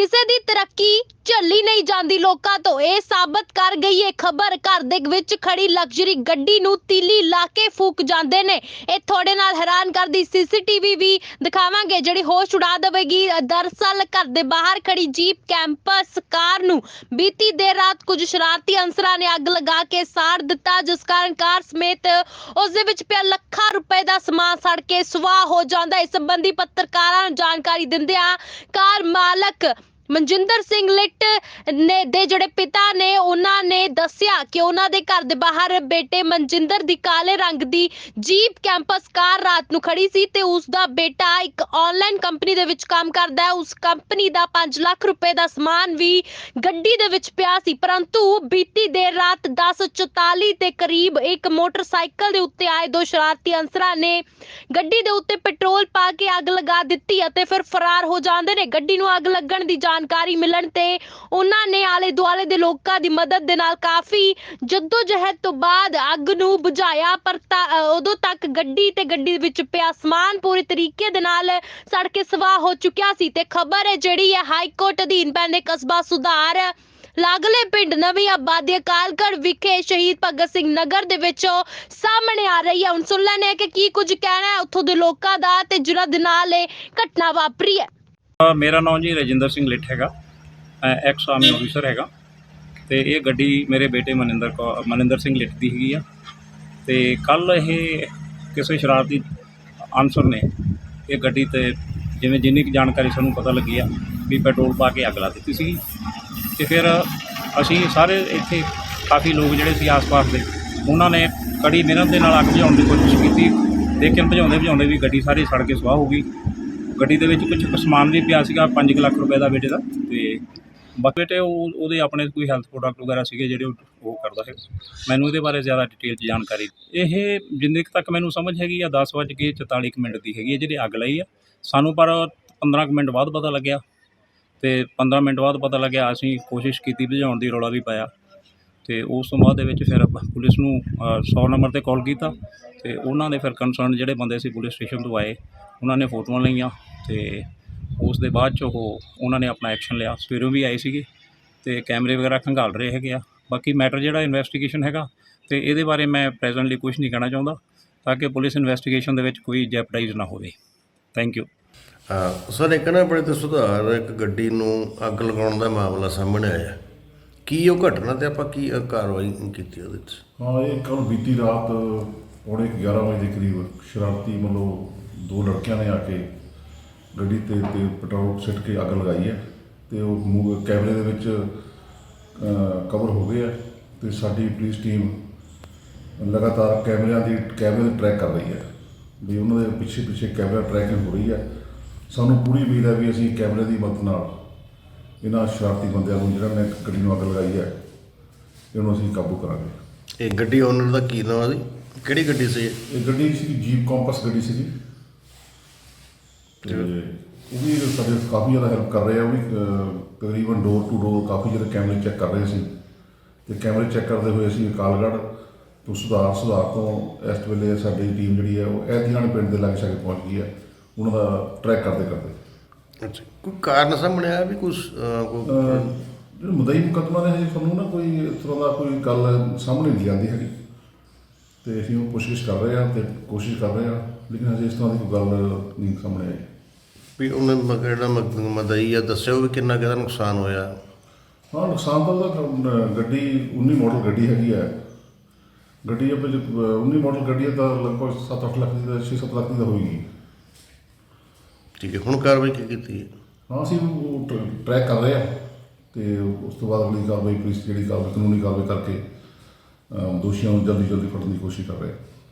ਕਿਸੇ ਦੀ ਤਰੱਕੀ ਝੱਲੀ ਨਹੀਂ ਜਾਂਦੀ ਲੋਕਾਂ ਤੋਂ। ਇਹ ਸਾਬਤ ਕਰ ਗਈ ਇਹ ਖਬਰ। ਘਰ ਦੇ ਵਿੱਚ ਖੜੀ ਲਗਜ਼ਰੀ ਗੱਡੀ ਨੂੰ ਤੀਲੀ ਲਾ ਕੇ ਫੂਕ ਜਾਂਦੇ ਨੇ। ਇਹ ਤੁਹਾਡੇ ਨਾਲ ਹੈਰਾਨ ਕਰਦੀ ਸੀਸੀਟੀਵੀ ਵੀ ਦਿਖਾਵਾਂਗੇ, ਜਿਹੜੀ ਹੋਸ਼ ਉਡਾ ਦੇਵੇਗੀ। ਦਰਸਲ ਘਰ ਦੇ ਬਾਹਰ ਖੜੀ ਜੀਪ ਕੈਂਪਸ ਕਾਰ ਨੂੰ ਬੀਤੀ ਦੇਰ ਰਾਤ ਕੁਝ ਸ਼ਰਾਰਤੀ ਅੰਸਰਾਂ ਨੇ ਅੱਗ ਲਗਾ ਕੇ ਸਾੜ ਦਿੱਤਾ, ਜਿਸ ਕਾਰਨ ਕਾਰ ਸਮੇਤ ਉਸ ਦੇ ਵਿੱਚ ਪਿਆ ਲੱਖਾਂ ਰੁਪਏ ਦਾ ਸਮਾਨ ਸੜ ਕੇ ਸੁਆਹ ਹੋ ਜਾਂਦਾ। ਇਸ ਸੰਬੰਧੀ ਪੱਤਰਕਾਰਾਂ ਨੂੰ ਜਾਣਕਾਰੀ ਦਿੰਦਿਆਂ ਕਾਰ ਮਾਲਕ ਮਨਜਿੰਦਰ ਸਿੰਘ ਲਿੱਟ ਨੇ ਦੇ ਜਿਹੜੇ ਪਿਤਾ ਨੇ, ਉਹਨਾਂ ਨੇ ਦੱਸਿਆ ਕਿ ਉਹਨਾਂ ਦੇ ਘਰ ਦੇ ਬਾਹਰ ਬੇਟੇ ਮਨਜਿੰਦਰ ਦੀ ਕਾਲੇ ਰੰਗ ਦੀ ਜੀਪ ਕੈਂਪਸ ਕਾਰ ਰਾਤ ਨੂੰ ਖੜੀ ਸੀ ਤੇ ਉਸ ਦਾ ਬੇਟਾ ਇੱਕ ਆਨਲਾਈਨ ਕੰਪਨੀ ਦੇ ਵਿੱਚ ਕੰਮ ਕਰਦਾ ਹੈ। ਉਸ ਕੰਪਨੀ ਦਾ 5 ਲੱਖ ਰੁਪਏ ਦਾ ਸਮਾਨ ਵੀ ਗੱਡੀ ਦੇ ਵਿੱਚ ਪਿਆ ਸੀ, ਪਰੰਤੂ ਬੀਤੀ ਦੇਰ ਰਾਤ 10:44 ਦੇ ਕਰੀਬ ਇੱਕ ਮੋਟਰਸਾਈਕਲ ਦੇ ਉੱਤੇ ਆਏ ਦੋ ਸ਼ਰਾਰਤੀ ਅਨਸਰਾਂ ਨੇ ਗੱਡੀ ਦੇ ਉੱਤੇ ਪੈਟਰੋਲ ਪਾ ਕੇ ਅੱਗ ਲਗਾ ਦਿੱਤੀ ਅਤੇ ਫਿਰ ਫਰਾਰ ਹੋ ਜਾਂਦੇ ਨੇ। ਗੱਡੀ ਨੂੰ ਅੱਗ ਲੱਗਣ ਦੀ ਜਾਣਕਾਰੀ ਮਿਲਣ ਤੇ ਉਹਨਾਂ ਨੇ ਆਲੇ ਦੁਆਲੇ ਦੇ ਲੋਕਾਂ ਦੀ ਮਦਦ ਦੇ ਨਾਲ ਕਾਫੀ ਜਹਿਦ ਤੋਂ ਬਾਅਦ ਅੱਗ ਨੂੰ ਬੁਝਾਇਆ। ਪਰ ਤਾਂ, ਉਦੋਂ ਤੱਕ ਗੱਡੀ ਤੇ ਗੱਡੀ ਵਿੱਚ ਪਿਆ ਸਮਾਨ ਪੂਰੀ ਤਰੀਕੇ ਦੇ ਨਾਲ ਸੜ ਕੇ ਸਵਾਹ ਹੋ ਚੁੱਕਿਆ ਸੀ ਤੇ ਖਬਰ ਹੈ ਜਿਹੜੀ ਹੈ ਹਾਈ ਕੋਰਟ ਅਧੀਨ ਪੈਂਦੇ ਕਸਬਾ ਸੁਧਾਰ ਲਾਗਲੇ ਪਿੰਡ ਨਵੀਂ ਆਬਾਦੀ ਅਕਾਲਗੜ੍ਹ ਵਿਖੇ ਸ਼ਹੀਦ ਭਗਤ ਸਿੰਘ ਨਗਰ ਦੇ ਵਿੱਚੋਂ ਸਾਹਮਣੇ ਆ ਰਹੀ ਹੈ। ਹੁਣ ਸੁਣ ਲੈਣੇ ਆ ਕਿ ਕੀ ਕੁਝ ਕਹਿਣਾ ਹੈ ਉੱਥੋਂ ਦੇ ਲੋਕਾਂ ਦਾ ਤੇ ਜਿਨ੍ਹਾਂ ਦੇ ਨਾਲ ਇਹ ਘਟਨਾ ਵਾਪਰੀ ਹੈ। ਮੇਰਾ ਨਾਮ ਜੀ ਰਜਿੰਦਰ ਸਿੰਘ ਲਿੱਠ ਹੈਗਾ। ਐਕਸ ਆਰਮੀ ਆਫੀਸਰ ਹੈਗਾ। ਤੇ ਇਹ ਗੱਡੀ ਮੇਰੇ ਬੇਟੇ ਮਨਿੰਦਰ ਕੌ ਮਨਿੰਦਰ ਸਿੰਘ ਲਿੱਠ ਦੀ ਹੈਗੀ ਆ। ਤੇ ਕੱਲ ਇਹ ਕਿਸੇ ਸ਼ਰਾਰਤੀ ਅਨਸਰ ਨੇ ਇਹ ਗੱਡੀ ਤੇ ਜਿਵੇਂ ਜਿੰਨੀ ਕੁ ਜਾਣਕਾਰੀ ਸਾਨੂੰ ਪਤਾ ਲੱਗੀ ਆ ਵੀ ਪੈਟਰੋਲ ਪਾ ਕੇ ਅੱਗ ਲਾ ਦਿੱਤੀ ਸੀਗੀ। ਤੇ ਫਿਰ ਅਸੀਂ ਸਾਰੇ ਇੱਥੇ ਕਾਫੀ ਲੋਕ ਜਿਹੜੇ ਸੀ ਆਸ-ਪਾਸ ਦੇ, ਉਹਨਾਂ ਨੇ ਕੜੀ ਮਿਹਨਤ ਦੇ ਨਾਲ ਅੱਗ ਬੁਝਾਉਣ ਦੀ ਕੋਸ਼ਿਸ਼ ਕੀਤੀ। ਲੇਕਿਨ ਬੁਝਾਉਂਦੇ ਬੁਝਾਉਂਦੇ ਵੀ ਗੱਡੀ ਸਾਰੀ ਸੜ ਕੇ ਸਵਾਹ ਹੋ ਗਈ। ਗੱਡੀ ਦੇ ਵਿੱਚ ਕੁਝ ਸਮਾਨ ਵੀ ਪਿਆ ਸੀਗਾ 5 ਲੱਖ ਰੁਪਏ ਦਾ ਬੇਟੇ ਦਾ ਤੇ ਬਸ ਬੇਟੇ ਉਹ ਉਹਦੇ ਆਪਣੇ ਕੋਈ ਹੈਲਥ ਪ੍ਰੋਡਕਟ ਵਗੈਰਾ ਸੀਗੇ ਜਿਹੜੇ ਉਹ ਉਹ ਕਰਦਾ ਹੈ ਮੈਨੂੰ ਇਹਦੇ ਬਾਰੇ ਜ਼ਿਆਦਾ ਡਿਟੇਲ 'ਚ ਜਾਣਕਾਰੀ ਇਹ ਜਿੰਨੇ ਕੁ ਤੱਕ ਮੈਨੂੰ ਸਮਝ ਹੈਗੀ ਆ 10 ਵੱਜ ਕੇ 44 ਕੁ ਮਿੰਟ ਦੀ ਹੈਗੀ ਹੈ ਜਿਹੜੀ ਅੱਗ ਲਈ ਆ। ਸਾਨੂੰ ਪਰ 15 ਕੁ ਮਿੰਟ ਬਾਅਦ ਪਤਾ ਲੱਗਿਆ ਤੇ 15 ਮਿੰਟ ਬਾਅਦ ਪਤਾ ਲੱਗਿਆ ਅਸੀਂ ਕੋਸ਼ਿਸ਼ ਕੀਤੀ ਬੁਝਾਉਣ ਦੀ, ਰੌਲਾ ਵੀ ਪਾਇਆ। ਅਤੇ ਉਸ ਤੋਂ ਬਾਅਦ ਦੇ ਵਿੱਚ ਫਿਰ ਪੁਲਿਸ ਨੂੰ ਸੌ ਨੰਬਰ ਤੇ ਕਾਲ ਕੀਤਾ ਅਤੇ ਉਹਨਾਂ ਨੇ ਫਿਰ ਕੰਸਰਨ ਜਿਹੜੇ ਬੰਦੇ ਸੀ ਪੁਲਿਸ ਸਟੇਸ਼ਨ ਤੋਂ ਆਏ, ਉਹਨਾਂ ਨੇ ਫੋਟੋਆਂ ਲਈਆਂ ਅਤੇ ਉਸ ਦੇ ਬਾਅਦ ਚ ਉਹ, ਉਹਨਾਂ ਨੇ ਆਪਣਾ ਐਕਸ਼ਨ ਲਿਆ। ਸਵੇਰੋਂ ਵੀ ਆਏ ਸੀਗੇ ਅਤੇ ਕੈਮਰੇ ਵਗੈਰਾ ਖੰਗਾਲ ਰਹੇ ਹੈਗੇ ਆ। ਬਾਕੀ ਮੈਟਰ ਜਿਹੜਾ ਇਨਵੈਸਟੀਗੇਸ਼ਨ ਹੈਗਾ ਅਤੇ ਇਹਦੇ ਬਾਰੇ ਮੈਂ ਪ੍ਰੈਜ਼ੈਂਟਲੀ ਕੁਝ ਨਹੀਂ ਕਹਿਣਾ ਚਾਹੁੰਦਾ ਤਾਂ ਕਿ ਪੁਲਿਸ ਇਨਵੈਸਟੀਗੇਸ਼ਨ ਦੇ ਵਿੱਚ ਕੋਈ ਜੈਪਟਾਈਜ਼ ਨਾ ਹੋਵੇ। ਥੈਂਕ ਯੂ ਸਰ ਇੱਕ ਨਾ ਬੜੇ ਤੇ ਸੁਧਾਰ ਇੱਕ ਗੱਡੀ ਨੂੰ ਅੱਗ ਲਗਾਉਣ ਦਾ ਮਾਮਲਾ ਸਾਹਮਣੇ ਆਇਆ। ਕੀ ਉਹ ਘਟਨਾ ਤੇ ਆਪਾਂ ਕੀ ਅ, ਕਾਰਵਾਈ ਕੀਤੀ ਉਹਦੇ 'ਚ? ਹਾਂ ਇਹ ਕੱਲ ਬੀਤੀ ਰਾਤ ਪੌਣੇ ਕੁ 11 ਵਜੇ ਦੇ ਕਰੀਬ ਸ਼ਰਾਰਤੀ ਮਤਲਬ ਦੋ ਲੜਕਿਆਂ ਨੇ ਆ ਕੇ ਗੱਡੀ ਤੇ ਤੇ ਪੈਟਰੋਲ ਸਿੱਟ ਕੇ ਅੱਗ ਲਗਾਈ ਹੈ ਤੇ ਉਹ ਮੂੰਹ ਕੈਮਰੇ ਦੇ ਵਿੱਚ ਕਵਰ ਹੋ ਗਏ ਆ ਤੇ ਸਾਡੀ ਪੁਲਿਸ ਟੀਮ ਲਗਾਤਾਰ ਕੈਮਰਿਆਂ ਦੀ ਕੈਮਰੇ ਦੀ ਟਰੈਕ ਕਰ ਰਹੀ ਹੈ ਵੀ ਉਹਨਾਂ ਦੇ ਪਿੱਛੇ ਪਿੱਛੇ ਕੈਮਰਾ ਟਰੈਕਿੰਗ ਹੋ ਰਹੀ ਹੈ। ਸਾਨੂੰ ਪੂਰੀ ਉਮੀਦ ਹੈ ਵੀ ਅਸੀਂ ਕੈਮਰੇ ਦੀ ਮਦਦ ਨਾਲ ਇਹਨਾਂ ਸ਼ਰਾਰਤੀ ਬੰਦਿਆਂ ਨੂੰ ਜਿਹੜਾ ਨੇ ਗੱਡੀ ਨੂੰ ਅੱਗ ਲਗਾਈ ਹੈ ਇਹਨੂੰ ਅਸੀਂ ਕਾਬੂ ਕਰਾਂਗੇ। ਇਹ ਗੱਡੀ ਓਨਰ ਦਾ ਕੀ ਨਾਮ ਜੀ? ਕਿਹੜੀ ਗੱਡੀ ਸੀ ਇਹ? ਇਹ ਗੱਡੀ ਸੀ ਜੀਪ ਕੰਪਸ ਗੱਡੀ ਸੀ ਤੇ ਉਹ ਵੀ ਸਾਡੇ ਕਾਫੀ ਜ਼ਿਆਦਾ ਹੈਲਪ ਕਰ ਰਹੇ ਆ ਉਹ ਵੀ ਅਹ, ਤਕਰੀਬਨ ਡੋਰ ਟੂ ਡੋਰ ਕਾਫੀ ਜਿਹੜੇ ਕੈਮਰੇ ਚੈੱਕ ਕਰ ਰਹੇ ਸੀ। ਤੇ ਕੈਮਰੇ ਚੈੱਕ ਕਰਦੇ ਹੋਏ ਅਸੀਂ ਅਕਾਲਗੜ੍ਹ ਤੋਂ ਸੁਧਾਰ ਸੁਧਾਰ ਤੋਂ ਇਸ ਵੇਲੇ ਸਾਡੀ ਟੀਮ ਜਿਹੜੀ ਹੈ ਉਹ ਐਤਿਆਣ ਪਿੰਡ ਦੇ ਲਾਗੇ ਛਾਗੇ ਪਹੁੰਚ ਗਈ ਹੈ। ਉਹਨਾਂ ਦਾ ਟਰੈਕ ਕਰਦੇ ਕਰਦੇ ਅੱਛਾ ਕੋਈ ਕਾਰਨ ਸਾਹਮਣੇ ਆਇਆ ਵੀ ਕੁਝ ਕੋਈ ਜਿਹੜੇ ਮੁਦਈ ਮੁਕੱਦਮਾ ਦੇ ਹਜੇ ਸਾਨੂੰ ਨਾ ਕੋਈ ਇਸ ਤਰ੍ਹਾਂ ਦਾ ਕੋਈ ਗੱਲ ਸਾਹਮਣੇ ਨਹੀਂ ਆਉਂਦੀ ਹੈਗੀ। ਤੇ ਅਸੀਂ ਉਹ ਕੋਸ਼ਿਸ਼ ਕਰ ਰਹੇ ਹਾਂ ਤੇ ਕੋਸ਼ਿਸ਼ ਕਰ ਰਹੇ ਹਾਂ ਲੇਕਿਨ ਹਜੇ ਇਸ ਤਰ੍ਹਾਂ ਦੀ ਕੋਈ ਗੱਲ ਨਹੀਂ ਸਾਹਮਣੇ ਆਈ। ਵੀ ਉਹਨੇ ਮ- ਜਿਹੜਾ ਮ- ਮਦਈ ਆ ਦੱਸਿਓ ਵੀ ਕਿੰਨਾ ਕਿਹਦਾ ਨੁਕਸਾਨ ਹੋਇਆ। ਹਾਂ ਨੁਕਸਾਨ ਤਾਂ ਉਹਦਾ ਗੱਡੀ 19 ਮਾਡਲ ਗੱਡੀ ਹੈਗੀ ਹੈ ਗੱਡੀ ਜੇ 19 ਮਾਡਲ ਗੱਡੀ ਹੈ ਤਾਂ ਲਗਭਗ 7-8 ਲੱਖ ਦੀ ਤਾਂ 6-7 ਲੱਖ ਦੀ ਹੋਏਗੀ। ਠੀਕ ਹੈ ਹੁਣ ਕਾਰਵਾਈ ਕੀ ਕੀਤੀ ਹੈ? ਹਾਂ ਅਸੀਂ ਉਹ ਟਰੈਕ ਕਰ ਰਹੇ ਹਾਂ ਤੇ ਉਸ ਤੋਂ ਬਾਅਦ ਅਗਲੀ ਕਾਰਵਾਈ ਪੁਲਿਸ ਜਿਹੜੀ ਕਾਰਵਾਈ ਕਾਨੂੰਨੀ ਕਾਰਵਾਈ ਕਰਕੇ ਅਹ, ਦੋਸ਼ੀਆਂ ਨੂੰ ਜਲਦੀ ਜਲਦੀ ਫੜਨ ਦੀ ਕੋਸ਼ਿਸ਼ ਕਰ ਰਹੇ ਹਾਂ।